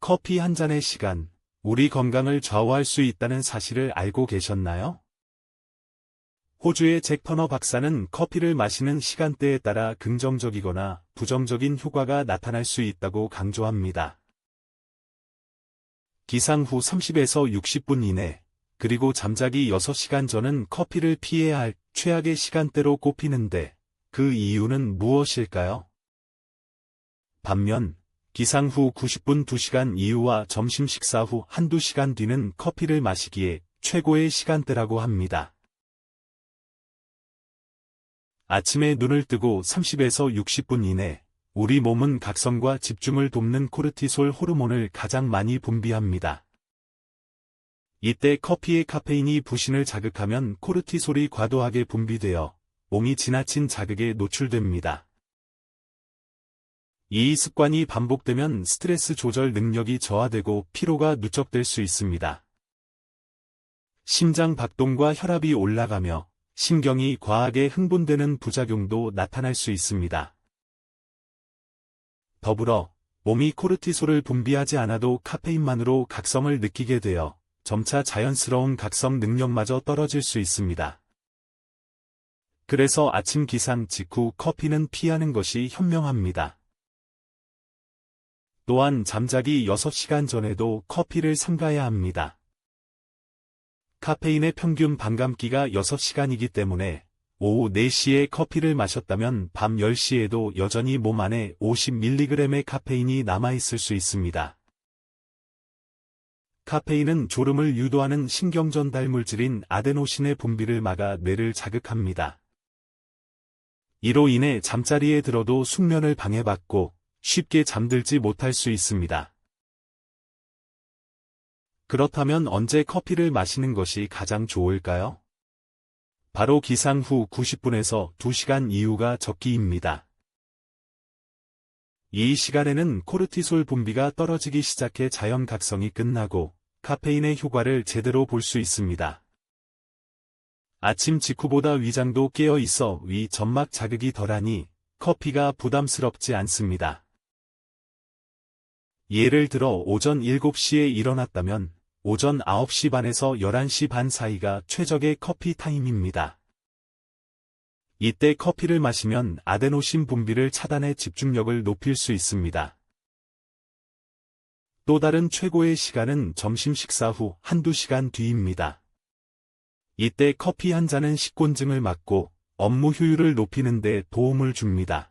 커피 한 잔의 시간, 우리 건강을 좌우할 수 있다는 사실을 알고 계셨나요? 호주의 잭 퍼너 박사는 커피를 마시는 시간대에 따라 긍정적이거나 부정적인 효과가 나타날 수 있다고 강조합니다. 기상 후 30에서 60분 이내, 그리고 잠자기 6시간 전은 커피를 피해야 할 최악의 시간대로 꼽히는데 그 이유는 무엇일까요? 반면 기상 후 90분 2시간 이후와 점심 식사 후 한두 시간 뒤는 커피를 마시기에 최고의 시간대라고 합니다. 아침에 눈을 뜨고 30에서 60분 이내 우리 몸은 각성과 집중을 돕는 코르티솔 호르몬을 가장 많이 분비합니다. 이때 커피의 카페인이 부신을 자극하면 코르티솔이 과도하게 분비되어 몸이 지나친 자극에 노출됩니다. 이 습관이 반복되면 스트레스 조절 능력이 저하되고 피로가 누적될 수 있습니다. 심장 박동과 혈압이 올라가며 신경이 과하게 흥분되는 부작용도 나타날 수 있습니다. 더불어 몸이 코르티솔을 분비하지 않아도 카페인만으로 각성을 느끼게 되어 점차 자연스러운 각성 능력마저 떨어질 수 있습니다. 그래서 아침 기상 직후 커피는 피하는 것이 현명합니다. 또한 잠자기 6시간 전에도 커피를 삼가야 합니다. 카페인의 평균 반감기가 6시간이기 때문에 오후 4시에 커피를 마셨다면 밤 10시에도 여전히 몸 안에 50mg의 카페인이 남아있을 수 있습니다. 카페인은 졸음을 유도하는 신경전달 물질인 아데노신의 분비를 막아 뇌를 자극합니다. 이로 인해 잠자리에 들어도 숙면을 방해받고 쉽게 잠들지 못할 수 있습니다. 그렇다면 언제 커피를 마시는 것이 가장 좋을까요? 바로 기상 후 90분에서 2시간 이후가 적기입니다. 이 시간에는 코르티솔 분비가 떨어지기 시작해 자연 각성이 끝나고 카페인의 효과를 제대로 볼 수 있습니다. 아침 직후보다 위장도 깨어 있어 위 점막 자극이 덜하니 커피가 부담스럽지 않습니다. 예를 들어 오전 7시에 일어났다면 오전 9시 반에서 11시 반 사이가 최적의 커피 타임입니다. 이때 커피를 마시면 아데노신 분비를 차단해 집중력을 높일 수 있습니다. 또 다른 최고의 시간은 점심 식사 후 한두 시간 뒤입니다. 이때 커피 한 잔은 식곤증을 막고 업무 효율을 높이는 데 도움을 줍니다.